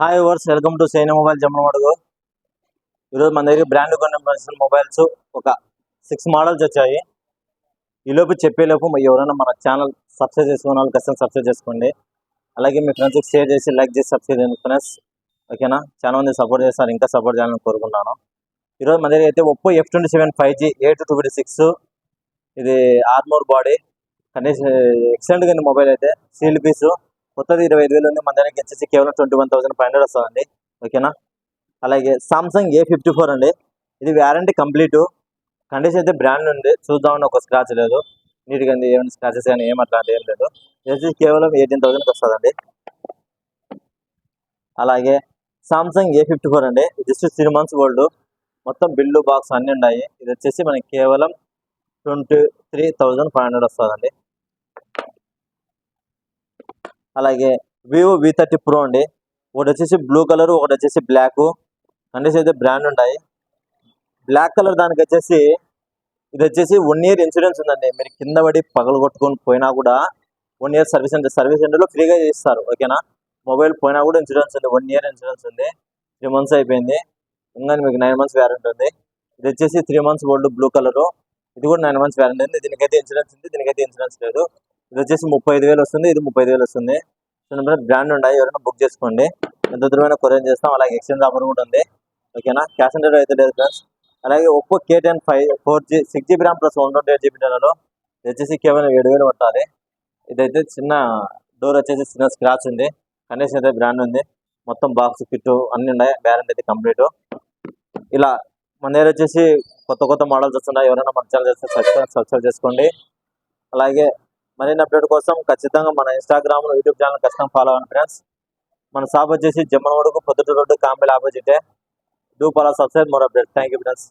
Hi overs welcome to Saina mobile Jammalamadugu ఈరోజు మన దగ్గర బ్రాండ్ కొన్ని మొబైల్స్ ఒక సిక్స్ మోడల్స్ వచ్చాయి. ఈలోపు చెప్పేలోపు మరి ఎవరైనా మన ఛానల్ సబ్స్క్రైబ్ చేసుకున్న వాళ్ళు ఖచ్చితంగా సబ్స్క్రైబ్ చేసుకోండి. అలాగే మీ ఫ్రెండ్స్కి షేర్ చేసి లైక్ చేసి సబ్స్క్రైబ్ చేయండి ఫ్రెండ్స్ ఓకేనా చాలా మంది సపోర్ట్ చేస్తారు. ఇంకా సపోర్ట్ చేయాలని కోరుకుంటున్నాను. ఈరోజు మన దగ్గర అయితే Oppo F twenty seven five G eight two fifty six ఇది ఆర్మోర్ బాడీ కండిషన్ ఎక్సలెంట్గా ఉంది మొబైల్ అయితే. సీల్ పీసు కొత్తది ఇరవై ఐదు వేలు ఉంది. మన దగ్గర వచ్చేసి కేవలం twenty one thousand five hundred వస్తుందండి ఓకేనా అలాగే సామ్సంగ్ ఏ ఫిఫ్టీ ఫోర్ అండి. ఇది వ్యారంటీ కంప్లీట్ కండిషన్ అయితే బ్రాండ్ ఉంది. చూద్దామని ఒక స్క్రాచ్ లేదు. నీట్గా ఉంది. ఏమైనా స్క్రాచెస్ కానీ ఏం అట్లాంటి ఏం లేదు. ఇది కేవలం ఎయిటీన్ థౌసండ్కి వస్తుందండి. అలాగే సామ్సంగ్ ఏ ఫిఫ్టీ ఫోర్ అండి జస్ట్ త్రీ మంత్స్ ఓల్డ్ మొత్తం బిల్లు బాక్స్ అన్నీ ఉన్నాయి. ఇది వచ్చేసి మనకి కేవలం twenty three thousand five hundred వస్తుందండి. అలాగే వివో వి థర్టీ ప్రో అండి. ఒకటి వచ్చేసి బ్లూ కలర్ ఒకటి వచ్చేసి బ్లాక్ కండిషన్ అయితే బ్రాండ్ ఉంటాయి. బ్లాక్ కలర్ దానికి వచ్చేసి ఇది వచ్చేసి వన్ ఇయర్ ఇన్సూరెన్స్ ఉందండి. మీరు కింద పడి పగలు కొట్టుకొని పోయినా కూడా one year service centre service సెంటర్లో ఫ్రీగా చేస్తారు. ఓకేనా మొబైల్ పోయినా కూడా ఇన్సూరెన్స్ ఉంది. వన్ ఇయర్ ఇన్సూరెన్స్ ఉంది. త్రీ మంత్స్ అయిపోయింది. ఇంకా మీకు నైన్ మంత్స్ వ్యారంటీ ఉంది. ఇది వచ్చేసి three months old blue colour ఇది కూడా నైన్ మంత్స్ వ్యారంటీ ఉంది. దీనికైతే ఇన్సూరెన్స్ ఉంది. దీనికైతే ఇన్సూరెన్స్ లేదు. ఇది వచ్చేసి ముప్పై ఐదు వేలు వస్తుంది ఇది ముప్పై ఐదు వేలు వస్తుంది. బ్రాండ్ ఉన్నాయి ఎవరైనా బుక్ చేసుకోండి. ఎంత దూరమైన కొరియర్ చేస్తాం అలాగే ఎక్స్చేంజ్ ఆఫర్ కూడా ఉంది. ఓకేనా? క్యాష్ ఆన్ డెలివరీ అయితే లేదు ఫ్రెండ్స్ అలాగే Oppo K ten five four G six GB RAM plus one twenty eight GB నెలలో ఇది వచ్చేసి కేవలం ఏడు వేలు పట్టాలి. ఇదైతే చిన్న డోర్ వచ్చేసి చిన్న స్క్రాచ్ ఉంది. కండిషన్ అయితే బ్రాండ్ ఉంది. మొత్తం బాక్స్ కిట్ అన్ని ఉన్నాయి. బ్యారెంట్ అయితే కంప్లీట్ ఇలా మన దగ్గర వచ్చేసి కొత్త కొత్త మోడల్స్ వస్తున్నాయి. ఎవరైనా మన ఛానల్ చేస్తే సబ్స్క్రైబ్ సబ్స్క్రైబ్ చేసుకోండి. అలాగే మరిన్ని అప్డేట్ కోసం ఖచ్చితంగా మన ఇన్స్టాగ్రామ్ యూట్యూబ్ ఛానల్ ఖచ్చితంగా ఫాలో అవ్వండి ఫ్రెండ్స్ మన షాప్ వచ్చేసి జమ్మనవాడకు పొద్దుట road Campbell ఆపోజిటే do follow subscribe more update thank you friends